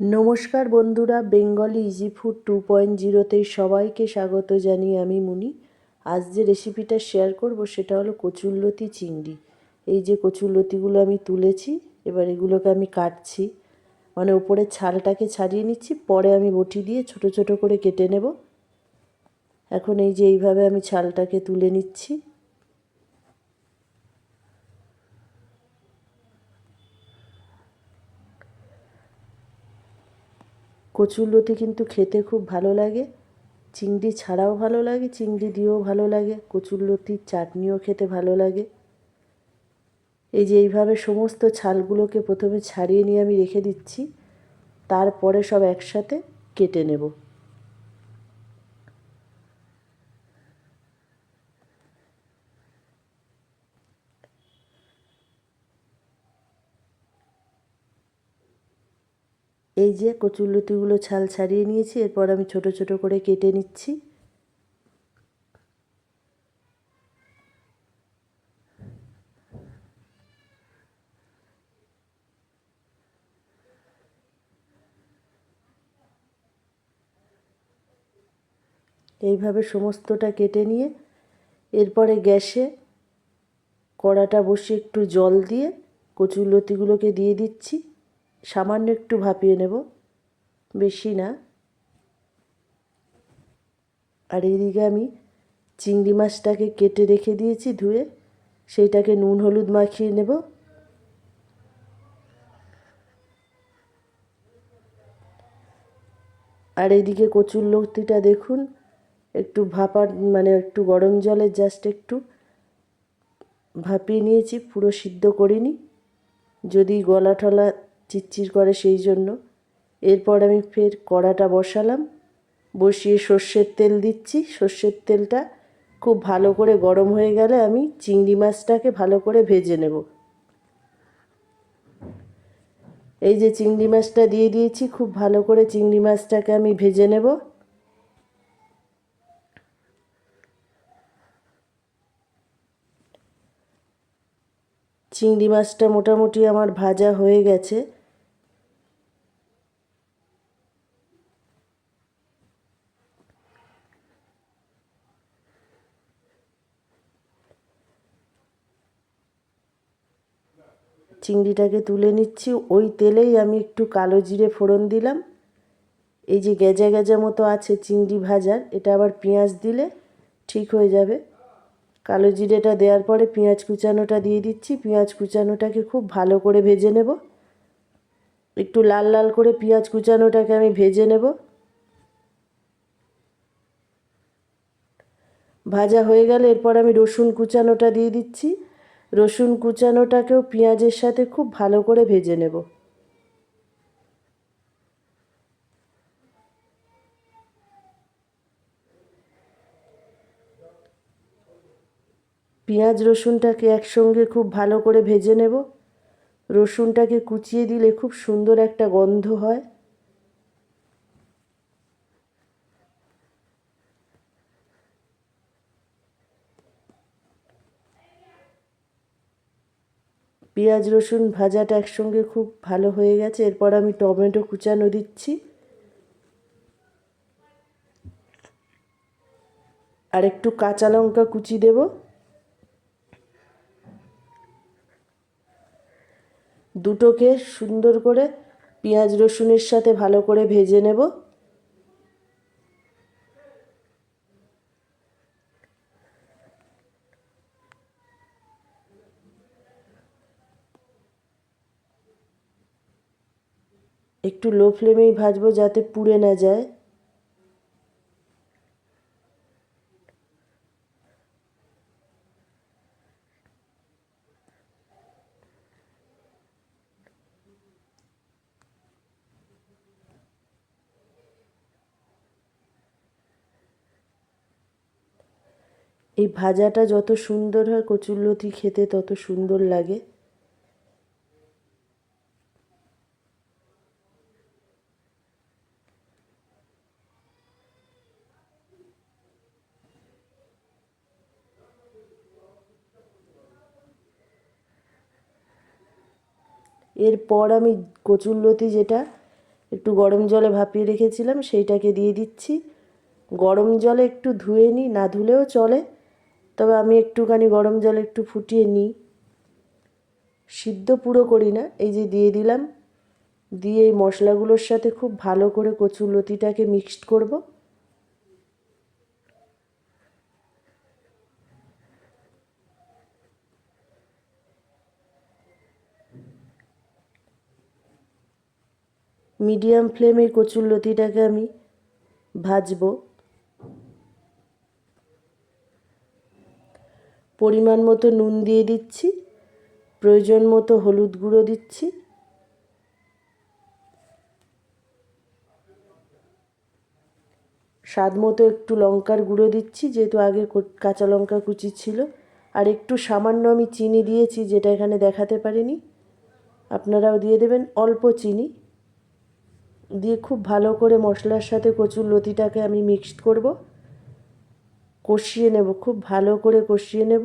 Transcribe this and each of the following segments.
নমস্কার বন্ধুরা, Bengali easy food two point জিরোতে সবাইকে স্বাগত জানিয়ে আমি মুনি। আজ যে রেসিপিটা শেয়ার করব সেটা হলো কচুরলতি চিংড়ি। এই যে কচুরলতিগুলো আমি তুলেছি, এবার এগুলোকে আমি কাটছি। মানে উপরের ছালটাকে ছাড়িয়ে নিচ্ছি, পরে আমি বটি দিয়ে ছোট ছোট করে কেটে নেব। এখন এই যে এইভাবে আমি ছালটাকে তুলে নিচ্ছি। কচুরলতি কিন্তু খেতে খুব ভালো লাগে। চিংড়ি ছাড়াও ভালো লাগে, চিংড়ি দিয়েও ভালো লাগে কচুরলতির চাটনিও খেতে ভালো লাগে। এই যে এইভাবে সমস্ত ছালগুলোকে প্রথমে ছাড়িয়ে নিয়ে আমি রেখে দিচ্ছি, তারপরে সব একসাথে কেটে নেব। এই যে কচুরলতিগুলো ছাল ছাড়িয়ে নিয়েছি, এরপর আমি ছোট ছোট করে কেটে নিচ্ছি। এইভাবে সমস্তটা কেটে নিয়ে, এরপরে গ্যাসে কড়াটা বসিয়ে একটু জল দিয়ে কচুরলতিগুলোকে দিয়ে দিচ্ছি। সামান্য একটু ভাপিয়ে নেব, বেশি না। আর এদিকে আমি চিংড়ি মাছটাকে কেটে রেখে দিয়েছি ধুয়ে, সেইটাকে নুন হলুদ মাখিয়ে নেব। আর এইদিকে কচুর লতিটা দেখুন, একটু ভাপার মানে একটু গরম জলে জাস্ট একটু ভাপিয়ে নিয়েছি, পুরো সিদ্ধ করিনি। যদি গলা টলা চিরচির করে সেই জন্য। এরপর আমি ফের কড়াটা বসালাম। বসিয়ে সর্ষের তেল দিচ্ছি। সর্ষের তেলটা খুব ভালো করে গরম হয়ে গেলে আমি চিংড়ি মাছটাকে ভালো করে ভেজে নেব। এই যে চিংড়ি মাছটা দিয়ে দিয়েছি, খুব ভালো করে চিংড়ি মাছটাকে আমি ভেজে নেব। চিংড়ি মাছটা মোটামুটি আমার ভাজা হয়ে গেছে। চিংড়িটাকে তুলে নিচ্ছি, ওই তেলেই আমি একটু কালো জিরে ফোড়ন দিলাম। এই যে গেজা গেজা মতো আছে চিংড়ি ভাজার, এটা আবার পেঁয়াজ দিলে ঠিক হয়ে যাবে। কালো জিরেটা দেওয়ার পরে পেঁয়াজ কুচানোটা দিয়ে দিচ্ছি, পেঁয়াজ কুচানোটাকে খুব ভালো করে ভেজে নেব। একটু লাল লাল করে পেঁয়াজ কুচানোটাকে আমি ভেজে নেব। ভাজা হয়ে গেলে এরপর আমি রসুন কুচানোটা দিয়ে দিচ্ছি। রসুন কুচানোটাকেও পেঁয়াজের সাথে খুব ভালো করে ভেজে নেব। পেঁয়াজ রসুনটাকে একসঙ্গে খুব ভালো করে ভেজে নেব। রসুনটাকে কুচিয়ে দিলে খুব সুন্দর একটা গন্ধ হয়। পেঁয়াজ রসুন ভাজাটা একসঙ্গে খুব ভালো হয়ে গেছে। এরপর আমি টমেটো কুচানো দিচ্ছি। আর একটু কাঁচা লঙ্কা কুচি দেব। দুটোকে সুন্দর করে পেঁয়াজ রসুনের সাথে ভালো করে ভেজে নেব। একটু লো ফ্লেমেই ভাজবো যাতে পুড়ে না যায়। এই ভাজাটা যত সুন্দর হয় কচুরলতি খেতে তত সুন্দর লাগে। এরপর আমি কচুরলতি যেটা একটু গরম জলে ভাপিয়ে রেখেছিলাম, সেইটাকে দিয়ে দিচ্ছি। গরম জলে একটু ধুয়ে নিই, না ধুলেও চলে। তবে আমি একটুখানি গরম জলে একটু ফুটিয়ে নিই। সিদ্ধ পুরো করি না, এই যে দিয়ে দিলাম। দিয়ে এই মশলাগুলোর সাথে খুব ভালো করে কচুর লতিটাকে মিক্সড করব। মিডিয়াম ফ্লেমে কচুর লতিটাকে আমি ভাজবো। পরিমাণ মতো নুন দিয়ে দিচ্ছি, প্রয়োজন মতো হলুদ গুঁড়ো দিচ্ছি। স্বাদ মতো একটু লঙ্কার গুঁড়ো দিচ্ছি, যেহেতু আগে কাঁচা লঙ্কা কুচি ছিল। আর একটু সামান্য আমি চিনি দিয়েছি, যেটা এখানে দেখাতে পারিনি। আপনারাও দিয়ে দেবেন অল্প চিনি। দিয়ে খুব ভালো করে মশলার সাথে কচুর লতিটাকে আমি মিক্সড করব। কষিয়ে নেব, খুব ভালো করে কষিয়ে নেব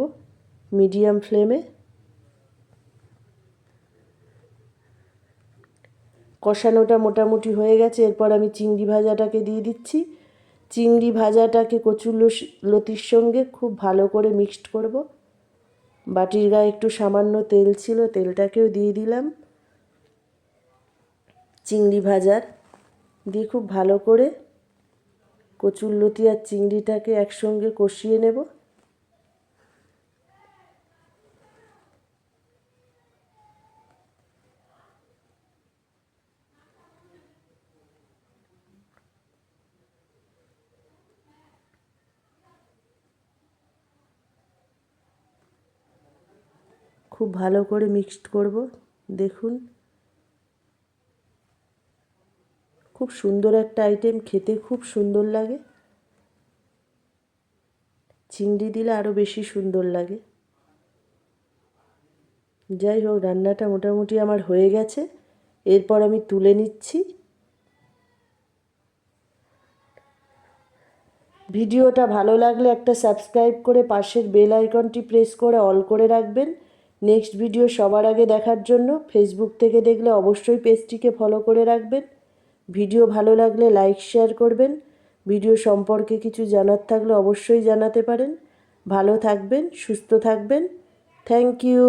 মিডিয়াম ফ্লেমে কষানোটা মোটামুটি হয়ে গেছে, এরপর আমি চিংড়ি ভাজাটাকে দিয়ে দিচ্ছি। চিংড়ি ভাজাটাকে কচুর লতির সঙ্গে খুব ভালো করে মিক্সড করব। বাটির গায়ে একটু সামান্য তেল ছিল, তেলটাকেও দিয়ে দিলাম। চিংড়ি ভাজার। দিয়ে খুব ভালো করে কচুর লতি আর চিংড়িটাকে একসঙ্গে কষিয়ে নেব। খুব ভালো করে মিক্সড করব, দেখুন। খুব সুন্দর একটা আইটেম খেতে খুব সুন্দর লাগে। চিংড়ি দিলে আরও বেশি সুন্দর লাগে। যাই হোক, রান্নাটা মোটামুটি আমার হয়ে গেছে। এরপর আমি তুলে নিচ্ছি। ভিডিওটা ভালো লাগলে একটা সাবস্ক্রাইব করে পাশের বেল আইকনটি প্রেস করে অল করে রাখবেন। নেক্সট ভিডিও সবার আগে দেখার জন্য ফেসবুক থেকে দেখলে অবশ্যই পেজটিকে ফলো করে রাখবেন। ভিডিও ভালো লাগলে লাইক, শেয়ার করবেন। ভিডিও সম্পর্কে কিছু জানার থাকলে অবশ্যই জানাতে পারেন। ভালো থাকবেন, সুস্থ থাকবেন। Thank you.